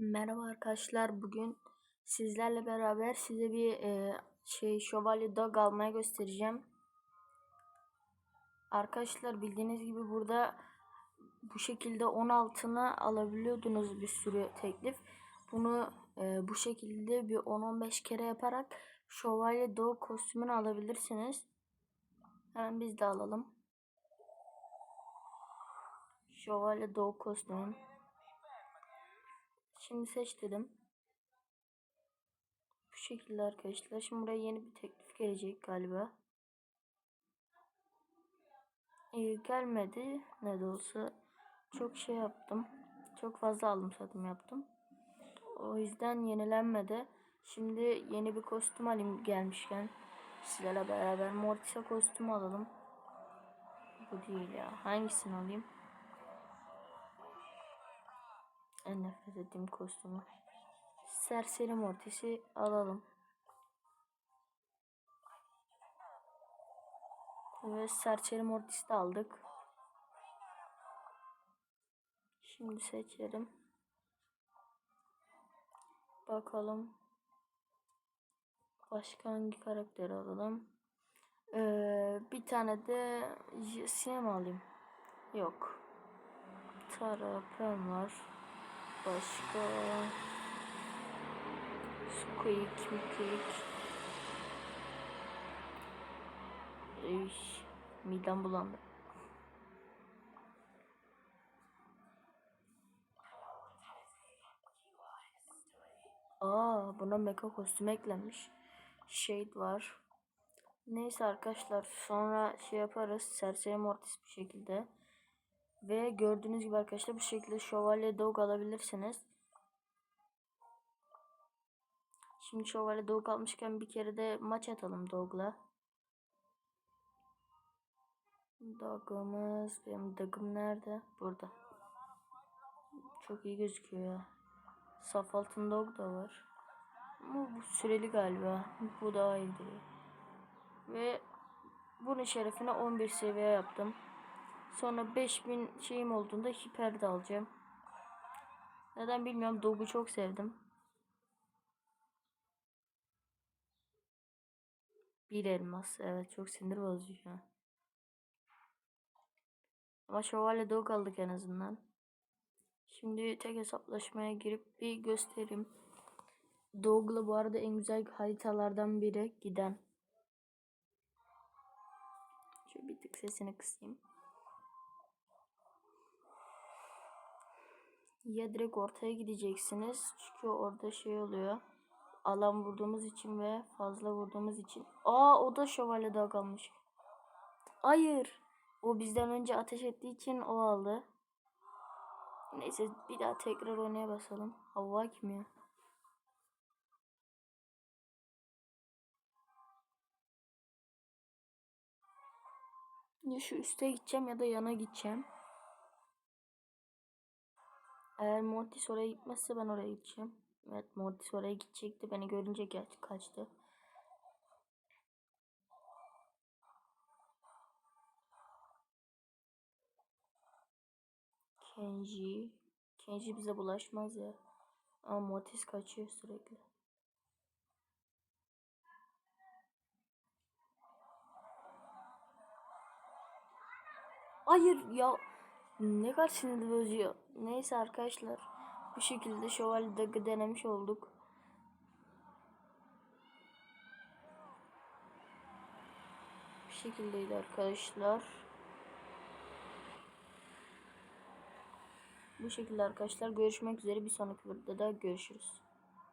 Merhaba arkadaşlar. Bugün sizlerle beraber size bir e, şey şövalye dog almaya göstereceğim. Arkadaşlar bildiğiniz gibi burada bu şekilde 10 altına alabiliyordunuz bir sürü teklif. Bunu e, bu şekilde bir 10-15 kere yaparak şövalye dog kostümünü alabilirsiniz. Hemen biz de alalım. Şövalye dog kostümü. Şimdi seç dedim. Bu şekilde arkadaşlar. Şimdi buraya yeni bir teklif gelecek galiba. Ee, gelmedi. Ne de olsa çok şey yaptım. Çok fazla alım satım yaptım. O yüzden yenilenmedi. Şimdi yeni bir kostüm alayım gelmişken. Sizlerle beraber Mortis'e kostüm alalım. Bu değil ya. Hangisini alayım? En nefret ettiğim kostümü. Serseri Mortis'i alalım. Ve Serseri Mortis'i de aldık. Şimdi seçelim. Bakalım. Başka hangi karakteri alalım? Ee, bir tane de mi alayım? Yok. Tara, Pen var. Başka Squeak, Miklik Üş, midem bulandı. Aa, buna mecha kostüm eklenmiş. Shade var. Neyse arkadaşlar sonra şey yaparız. Serseri Mortis bir şekilde. Ve gördüğünüz gibi arkadaşlar bu şekilde şövalye dog alabilirsiniz. Şimdi şövalye dog almışken bir kere de maç atalım dogla. Dog'umuz benim dog'um nerede? Burada. Çok iyi gözüküyor ya. Saf altın dog da var. Ama bu süreli galiba. Bu daha iyi. Ve bunun şerefine 11 seviye yaptım. Sonra 5000 şeyim olduğunda hiper de alacağım. Neden bilmiyorum. Dog'u çok sevdim. Bir elmas. Evet çok sinir bozucu şu an. Ama şövalye dog aldık en azından. Şimdi tek hesaplaşmaya girip bir göstereyim. Dog'la bu arada en güzel haritalardan biri giden. Şöyle bir tık sesini kısayım. Ya direkt ortaya gideceksiniz. Çünkü orada şey oluyor. Alan vurduğumuz için ve fazla vurduğumuz için. Aa o da şövalye daha kalmış. Hayır. O bizden önce ateş ettiği için o aldı. Neyse bir daha tekrar oynaya basalım. Hava kim ya? Ya şu üste gideceğim ya da yana gideceğim. Eğer Mortis oraya gitmezse ben oraya gideceğim. Evet Mortis oraya gidecekti. Beni görünce kaçtı. Kenji. Kenji bize bulaşmaz ya. Ama Mortis kaçıyor sürekli. Hayır ya. Ne kadar sinirli bozuyor. Neyse arkadaşlar. Bu şekilde şövalyede denemiş olduk. Bu şekildeydi arkadaşlar. Bu şekilde arkadaşlar görüşmek üzere bir sonraki videoda görüşürüz.